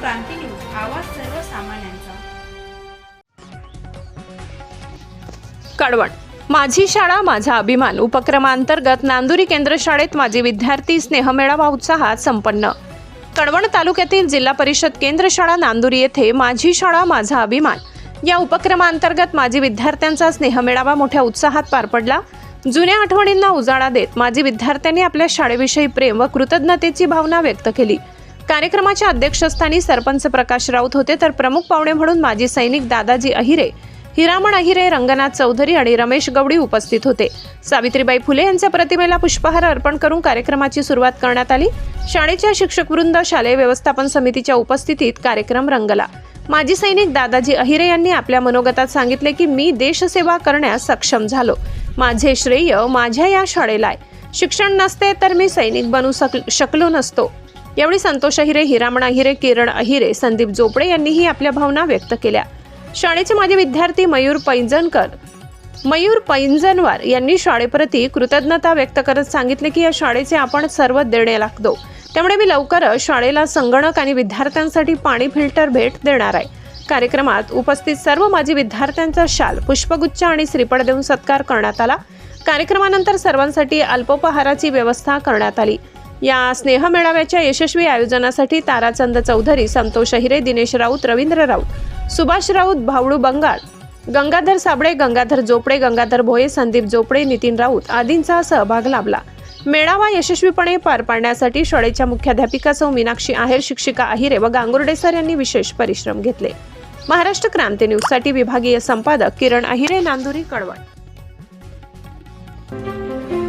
क्रांती news आवाज सर्वसामान्यांचा. कडवण माझी शाळा माझा अभिमान. उपक्रमांतर्गत नांदुरी केंद्र शाळेत माझे विद्यार्थी स्नेहमेळावा उत्साहात संपन्न. कडवण तालुक्यातील जिल्हा परिषद केंद्र शाळा नांदुरी येथे माझी शाळा माझा अभिमान. या उपक्रमांतर्गत माजी विद्यार्थ्यांचा स्नेहमेळावा मोठ्या उत्साहात पार पडला. जुन्या आठवणींना उजाळा देत माजी विद्यार्थ्यांनी आपल्या शाळेविषयी प्रेम व कृतज्ञतेची भावना व्यक्त केली. कार्यक्रमाच्या अध्यक्षस्थानी सरपंच प्रकाश राऊत होते तर प्रमुख पाहुणे म्हणून माजी सैनिक दादाजी अहिरे हिरामण अहिरे रंगनाथ चौधरी आणि रमेश गवडी उपस्थित होते. सावित्रीबाई फुले यांच्या प्रतिमेला पुष्पहार अर्पण करून कार्यक्रमाची सुरुवात करण्यात आली. शाळेच्या शिक्षकवृंद शालेय व्यवस्थापन समितीच्या उपस्थितीत कार्यक्रम रंगला. माजी सैनिक दादाजी अहिरे यांनी आपल्या मनोगतात सांगितले की मी देशसेवा करण्यास सक्षम झालो. माझे श्रेय माझ्या या शाळेला आहे. शिक्षण नसते तर मी सैनिक बनू शक शकलो नसतो. यावेळी संतोष अहिरे हिरामण अहिरे किरण अहिरे संदीप जोपडे यांनीही आपल्या भावना व्यक्त केल्या. शाळेचे माजी विद्यार्थी मयूर पैंजणकर. मयूर पैंजनवार यांनी शाळेप्रती कृतज्ञता व्यक्त करत सांगितले की या शाळेचे आपण सर्व देणे लागतो. त्यामुळे मी लवकरच शाळेला संगणक आणि विद्यार्थ्यांसाठी पाणी फिल्टर भेट देणार आहे. कार्यक्रमात उपस्थित सर्व माजी विद्यार्थ्यांचा शाल पुष्पगुच्छ आणि श्रीपड देऊन सत्कार करण्यात आला. कार्यक्रमानंतर सर्वांसाठी अल्पोपहाराची व्यवस्था करण्यात आली. या स्नेह मेळाव्याच्या यशस्वी आयोजनासाठी ताराचंद चौधरी संतोष अहिरे दिनेश राऊत रवींद्र राऊत सुभाष राऊत भावडू बंगाळ गंगाधर साबळे गंगाधर जोपडे गंगाधर भोये संदीप जोपडे नितीन राऊत आदींचा सहभाग लाभला. मेळावा यशस्वीपणे पार पाडण्यासाठी शाळेच्या मुख्याध्यापिका सौ मीनाक्षी आहेर शिक्षिका अहिरे व गांगुर्डे सर यांनी विशेष परिश्रम घेतले. महाराष्ट्र क्रांती न्यूजसाठी विभागीय संपादक किरण अहिरे नांदुरी कळवण.